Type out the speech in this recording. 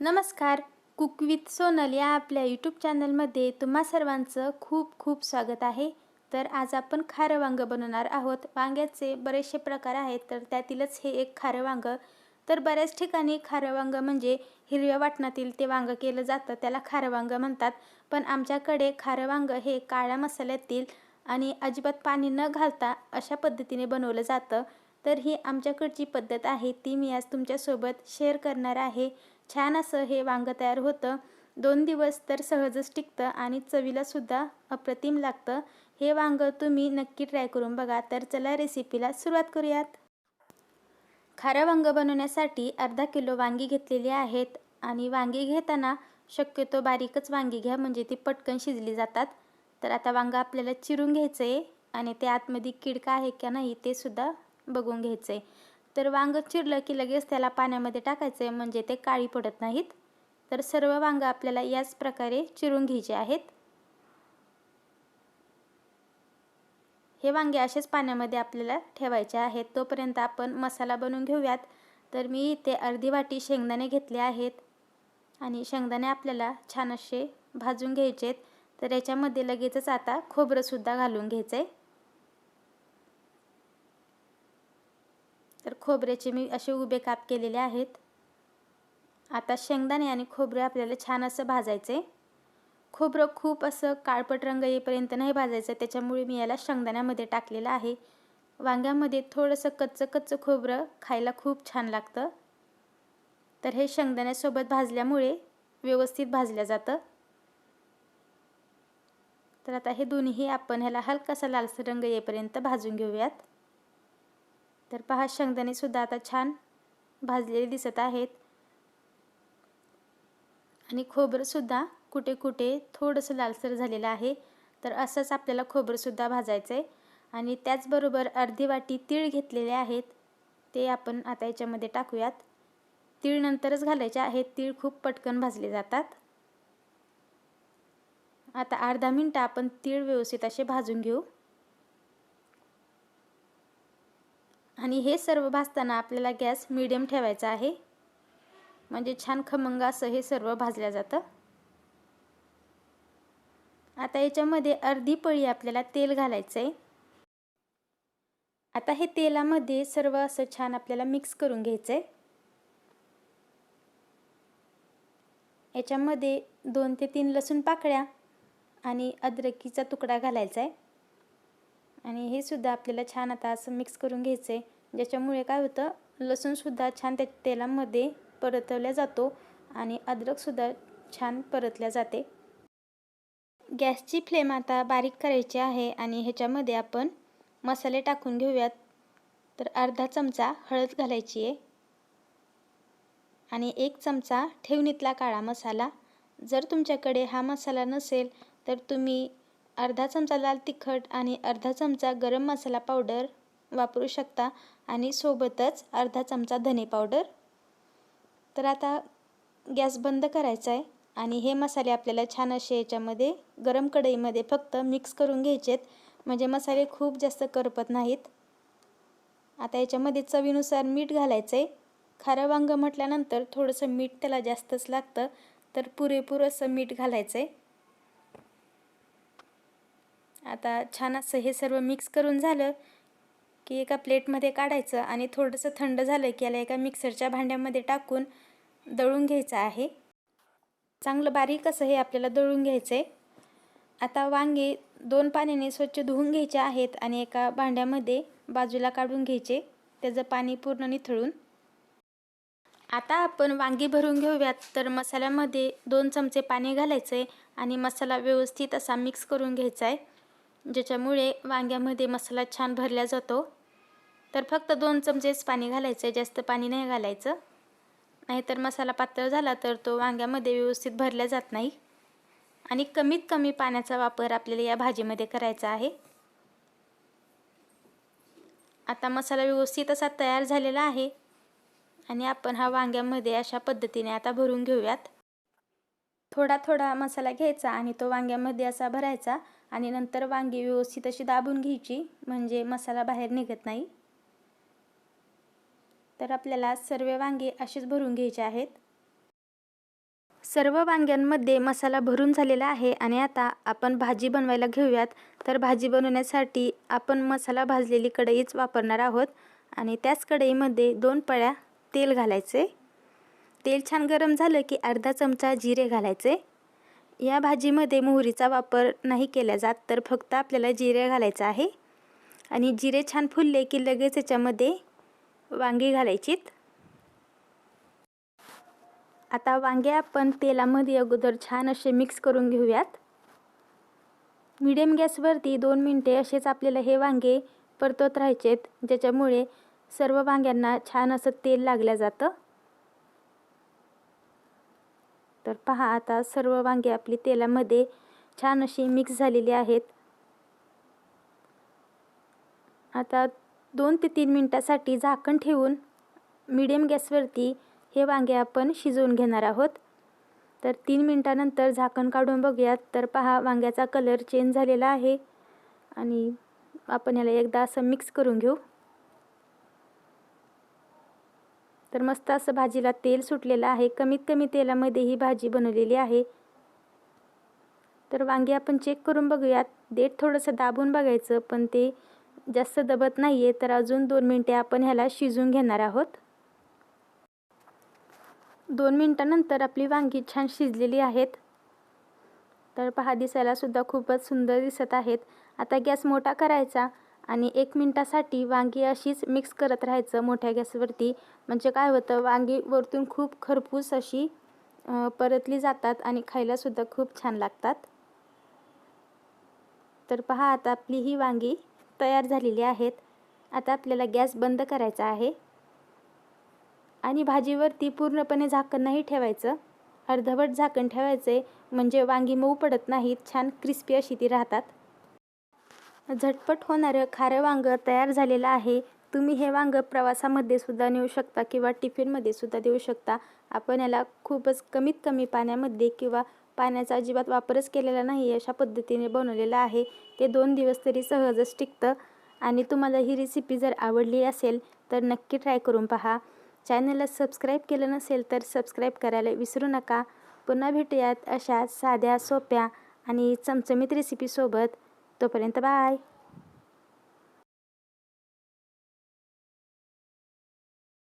नमस्कार. Cook with Sonal या आपल्या यूट्यूब चॅनलमध्ये तुम्हा सर्वांचं खूप खूप स्वागत आहे. तर आज आपण खारं वांगं बनवणार आहोत. वांग्याचे बरेचसे प्रकार आहेत तर त्यातीलच हे एक खारं वांगं. तर बऱ्याच ठिकाणी खारं वांगं म्हणजे हिरव्या वाटणातील ते वांगं केलं जातं त्याला खारं वांगं म्हणतात. पण आमच्याकडे खारं वांगं हे काळ्या मसाल्यातील आणि अजिबात पाणी न घालता अशा पद्धतीने बनवलं जातं. तर ही आमच्याकडची पद्धत आहे ती मी आज तुमच्यासोबत शेअर करणार आहे. छान असं हे वांगं तयार होतं. दोन दिवस तर सहजच टिकतं आणि चवीलासुद्धा अप्रतिम लागतं. हे वांगं तुम्ही नक्की ट्राय करून बघा. तर चला रेसिपीला सुरुवात करूयात. खारं वांगं बनवण्यासाठी अर्धा किलो वांगी घेतलेली आहेत. आणि वांगी घेताना शक्यतो बारीकच वांगी घ्या म्हणजे ती पटकन शिजली जातात. तर आता वांगं आपल्याला चिरून घ्यायचं आहे आणि ते आतमध्ये किडका आहे का नाही ते सुद्धा बघून घ्यायचं आहे तर वांगं चिरलं की लगेच त्याला पाण्यामध्ये टाकायचं आहे म्हणजे ते काळी पडत नाहीत. तर सर्व वांगं आपल्याला याच प्रकारे चिरून घ्यायचे आहेत. हे वांगे असेच पाण्यामध्ये आपल्याला ठेवायचे आहेत. तोपर्यंत आपण मसाला बनवून घेऊयात. तर मी इथे अर्धी वाटी शेंगदाणे घेतले आहेत. आणि शेंगदाणे आपल्याला छान असे भाजून घ्यायचे आहेत तर याच्यामध्ये लगेचच आता खोबरंसुद्धा घालून घ्यायचं आहे तर खोबऱ्याचे मी असे उभे काप केलेले आहेत. आता शेंगदाणे आणि खोबरे आपल्याला छान असं भाजायचं. आहे खोबरं खूप असं काळपट रंग येईपर्यंत नाही भाजायचं. त्याच्यामुळे मी याला शेंगदाण्यामध्ये टाकलेलं आहे. वांग्यामध्ये थोडंसं कच्चं कच्चं खोबरं खायला खूप छान लागतं. तर हे शेंगदाण्यासोबत भाजल्यामुळे व्यवस्थित भाजलं जातं. तर आता हे दोन्ही आपण ह्याला हलकासा लालसर रंग येईपर्यंत भाजून घेऊयात. तर पहा शेंगदाणेसुद्धा आता छान भाजलेले दिसत आहेत. आणि खोबरंसुद्धा कुठे कुठे थोडंसं लालसर झालेलं आहे. तर असंच आपल्याला खोबरंसुद्धा भाजायचं आहे आणि त्याचबरोबर अर्धी वाटी तीळ घेतलेले आहेत. ते आपण आता याच्यामध्ये टाकूयात. तीळ नंतरच घालायचे आहेत. तीळ खूप पटकन भाजले जातात. आता अर्धा मिनटं आपण तीळ व्यवस्थित असे भाजून घेऊ. आणि हे सर्व भाजताना आपल्याला गॅस मिडियम ठेवायचा आहे. म्हणजे छान खमंग असं हे सर्व भाजलं जातं. आता याच्यामध्ये अर्धी पळी आपल्याला तेल घालायचं आहे आता हे तेलामध्ये सर्व असं छान आपल्याला मिक्स करून घ्यायचं आहे याच्यामध्ये दोन ते तीन लसूण पाकळ्या आणि अद्रकीचा तुकडा घालायचा आहे आणि हे सुद्धा आपल्याला छान आता असं मिक्स करून घ्यायचं आहे ज्याच्यामुळे काय होतं लसूणसुद्धा छान त्या तेलामध्ये परतवल्या जातो आणि अद्रकसुद्धा छान परतल्या जाते. गॅसची फ्लेम आता बारीक करायची आहे आणि ह्याच्यामध्ये आपण मसाले टाकून घेऊयात. तर अर्धा चमचा हळद घालायची आहे. आणि एक चमचा ठेवणीतला काळा मसाला. जर तुमच्याकडे हा मसाला नसेल तर तुम्ही अर्धा चमचा लाल तिखट आणि अर्धा चमचा गरम मसाला पावडर वापरू शकता आणि सोबतच अर्धा चमचा धने पावडर. तर आता गॅस बंद करायचा आहे आणि हे मसाले आपल्याला छान असे याच्यामध्ये गरम कढईमध्ये फक्त मिक्स करून घ्यायचेत. म्हणजे मसाले खूप जास्त करपत नाहीत. आता याच्यामध्ये चवीनुसार मीठ घालायचं आहे खारं वांगं म्हटल्यानंतर थोडंसं मीठ त्याला जास्तच लागतं. तर पुरेपूर असं मीठ घालायचं आहे आता छान असं हे सर्व मिक्स करून झालं की एका प्लेटमध्ये काढायचं आणि थोडंसं थंड झालं की याला एका मिक्सरच्या भांड्यामध्ये टाकून दळून घ्यायचं आहे. चांगलं बारीक असं हे आपल्याला दळून घ्यायचं आहे आता वांगे दोन पाण्याने स्वच्छ धुवून घ्यायचे आहेत आणि एका भांड्यामध्ये बाजूला काढून घ्यायचे. त्याचं पाणी पूर्ण निथळून. आता आपण वांगी भरून घेऊयात. तर मसाल्यामध्ये दोन चमचे पाणी घालायचं आहे आणि मसाला व्यवस्थित असा मिक्स करून घ्यायचा आहे ज्याच्यामुळे वांग्यामध्ये मसाला छान भरला जातो. तर फक्त दोन चमचेच पाणी घालायचं आहे जास्त पाणी नाही घालायचं. नाहीतर मसाला पातळ झाला तर तो वांग्यामध्ये व्यवस्थित भरला जात नाही. आणि कमीत कमी पाण्याचा वापर आपल्याला या भाजीमध्ये करायचा आहे. आता मसाला व्यवस्थित असा तयार झालेला आहे. आणि आपण हा वांग्यामध्ये अशा पद्धतीने आता भरून घेऊयात. थोडा थोडा मसाला घ्यायचा आणि तो वांग्यामध्ये असा भरायचा आणि नंतर वांगी व्यवस्थित अशी दाबून घ्यायची म्हणजे मसाला बाहेर निघत नाही. तर आपल्याला सर्व वांगे असेच भरून घ्यायचे आहेत. सर्व वांग्यांमध्ये मसाला भरून झालेला आहे आणि आता आपण भाजी बनवायला घेऊयात. तर भाजी बनवण्यासाठी आपण मसाला भाजलेली कढईच वापरणार आहोत आणि त्याच कढईमध्ये दोन पळ्या तेल घालायचे. तेल छान गरम झालं की अर्धा चमचा जिरे घालायचे. या भाजीमध्ये मोहरीचा वापर नाही केला जात तर फक्त आपल्याला जिरे घालायचं आहे. आणि जिरे छान फुलले की लगेच याच्यामध्ये वांगी घालायचीत. आता वांगे आपण तेलामध्ये अगोदर छान असे मिक्स करून घेऊयात. मिडियम गॅसवरती दोन मिनटे असेच आपल्याला हे वांगे परतत राहायचेत ज्याच्यामुळे सर्व वांग्यांना छान असं तेल लागलं जातं. तर पहा आता सर्व वांगे आपली तेलामध्ये छान अशी मिक्स झालेली आहेत. आता दोन ते तीन मिनटासाठी झाकण ठेवून मीडियम गॅसवरती हे वांगे आपण शिजवून घेणार आहोत. तर तीन मिनटानंतर झाकण काढून बघूयात. तर पहा वांग्याचा कलर चेंज झालेला आहे. आणि आपण याला एकदा असं मिक्स करून घेऊ. तर मस्त असं भाजीला तेल सुटलेलं आहे. कमीत कमी तेलामध्ये ही भाजी बनवलेली आहे. तर वांगी आपण चेक करून बघूयात. देठ थोडंसं दाबून बघायचं पण ते जास्त दबत नाही आहे तर अजून दोन मिनटे आपण ह्याला शिजून घेणार आहोत. दोन मिनटानंतर आपली वांगी छान शिजलेली आहेत. तर पहा दिसायलासुद्धा खूपच सुंदर दिसत आहेत. आता गॅस मोठा करायचा. आणि एक मिनटासाठी वांगी अशीच मिक्स करत राहायचं मोठ्या गॅसवरती. म्हणजे काय होतं वांगी वरतून खूप खरपूस अशी परतली जातात आणि खायलासुद्धा खूप छान लागतात. तर पहा आता आपली ही वांगी तयार झालेली आहेत. आता आपल्याला गॅस बंद करायचा आहे. आणि भाजीवरती पूर्णपणे झाकण नाही ठेवायचं. अर्धवट झाकण ठेवायचे म्हणजे वांगी मऊ पडत नाहीत छान क्रिस्पी अशी ती राहतात. झटपट होणारं खारं वांगं तयार झालेलं आहे. तुम्ही हे वांगं प्रवासामध्ये सुद्धा नेऊ शकता किंवा टिफिनमध्ये सुद्धा देऊ शकता. आपण याला खूपच कमीत कमी पाण्यामध्ये किंवा पाण्याचा अजिबात वापरच केलेला नाही अशा पद्धतीने बनवलेलं आहे. ते दोन दिवस तरी सहजच टिकतं. आणि तुम्हाला ही रेसिपी जर आवडली असेल तर नक्की ट्राय करून पहा. चॅनलला सबस्क्राईब केलं नसेल तर सबस्क्राईब करायला विसरू नका. पुन्हा भेटूयात अशा साध्या सोप्या आणि चमचमीत रेसिपीसोबत तोपर्यंत बाय